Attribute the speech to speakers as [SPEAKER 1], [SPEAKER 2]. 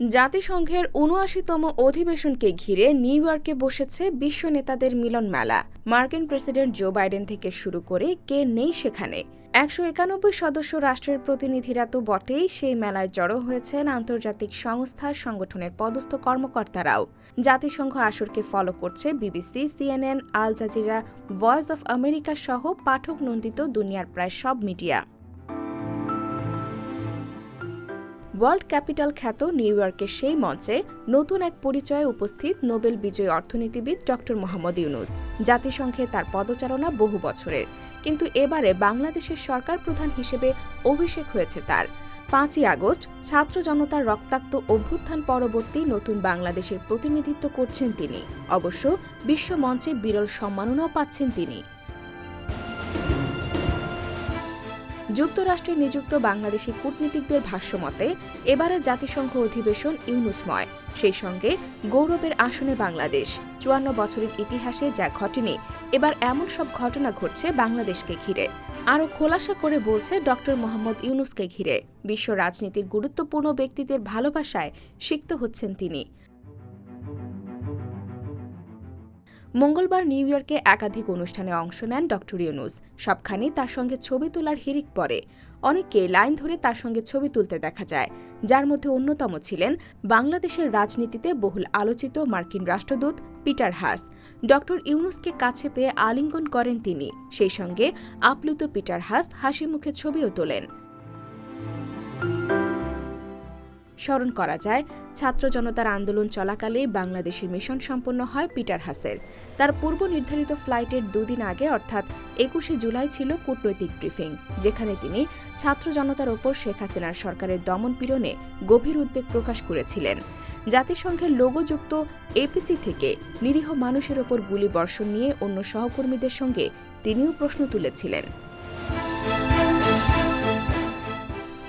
[SPEAKER 1] জাতিসংঘের উনআশিতম অধিবেশনকে ঘিরে নিউ ইয়র্কে বসেছে বিশ্ব নেতাদের মিলন মেলা মার্কিন প্রেসিডেন্ট জো বাইডেন থেকে শুরু করে কে নেই সেখানে। একশো একানব্বই সদস্য রাষ্ট্রের প্রতিনিধিরা তো বটেই সেই মেলায় জড়ো হয়েছেন আন্তর্জাতিক সংস্থা, সংগঠনের পদস্থ কর্মকর্তারাও। জাতিসংঘ আসরকে ফলো করছে BBC, CNN, Al Jazeera, Voice of America সহ পাঠক নন্দিত দুনিয়ার প্রায় সব মিডিয়া। ওয়ার্ল্ড ক্যাপিটাল খ্যাত নিউ ইয়র্কের সেই মঞ্চে নতুন এক পরিচয়ে উপস্থিত নোবেল বিজয়ী অর্থনীতিবিদ ড মোহাম্মদ ইউনুস। জাতিসংঘে তার পদচারণা বহু বছরের। কিন্তু এবারে বাংলাদেশের সরকার প্রধান হিসেবে অভিষেক হয়েছে তার। পাঁচই আগস্ট ছাত্র জনতার রক্তাক্ত অভ্যুত্থান পরবর্তী নতুন বাংলাদেশের প্রতিনিধিত্ব করছেন তিনি। অবশ্য বিশ্ব মঞ্চে বিরল সম্মাননাও পাচ্ছেন তিনি। যুক্তরাষ্ট্রে নিযুক্ত বাংলাদেশি কূটনীতিকদের ভাষ্যমতে এবারের জাতিসংঘ অধিবেশন ইউনুসময়। সেই সঙ্গে গৌরবের আসনে বাংলাদেশ। চুয়ান্ন বছরের ইতিহাসে যা ঘটেনি, এবার এমন সব ঘটনা ঘটছে বাংলাদেশকে ঘিরে। আরও খোলাসা করে বলছে ড মোহাম্মদ ইউনুসকে ঘিরে। বিশ্ব রাজনীতির গুরুত্বপূর্ণ ব্যক্তিদের ভালোবাসায় সিক্ত হচ্ছেন তিনি। মঙ্গলবার নিউ ইয়র্কে একাধিক অনুষ্ঠানে অংশ নেন ড ইউনুস। সবখানেই তার সঙ্গে ছবি তোলার হিরিক পড়ে। অনেককে লাইন ধরে তার সঙ্গে ছবি তুলতে দেখা যায়। যার মধ্যে অন্যতম ছিলেন বাংলাদেশের রাজনীতিতে বহুল আলোচিত মার্কিন রাষ্ট্রদূত পিটার হাস। ড ইউনুসকে কাছে পেয়ে আলিঙ্গন করেন তিনি। সেই সঙ্গে আপ্লুত পিটার হাস হাসি মুখে ছবিও তোলেন। স্মরণ করা যায়, ছাত্র জনতার আন্দোলন চলাকালে বাংলাদেশের মিশন সম্পন্ন হয় পিটার হাসের। তার পূর্ব নির্ধারিত ফ্লাইটের দুদিন আগে, অর্থাৎ একুশে জুলাই ছিল কূটনৈতিক ব্রিফিং, যেখানে তিনি ছাত্র জনতার ওপর শেখ হাসিনার সরকারের দমন পীড়নে গভীর উদ্বেগ প্রকাশ করেছিলেন। জাতিসংঘের লোগোযুক্ত এপিসি থেকে নিরীহ মানুষের ওপর গুলি বর্ষণ নিয়ে অন্য সহকর্মীদের সঙ্গে তিনিও প্রশ্ন তুলেছিলেন।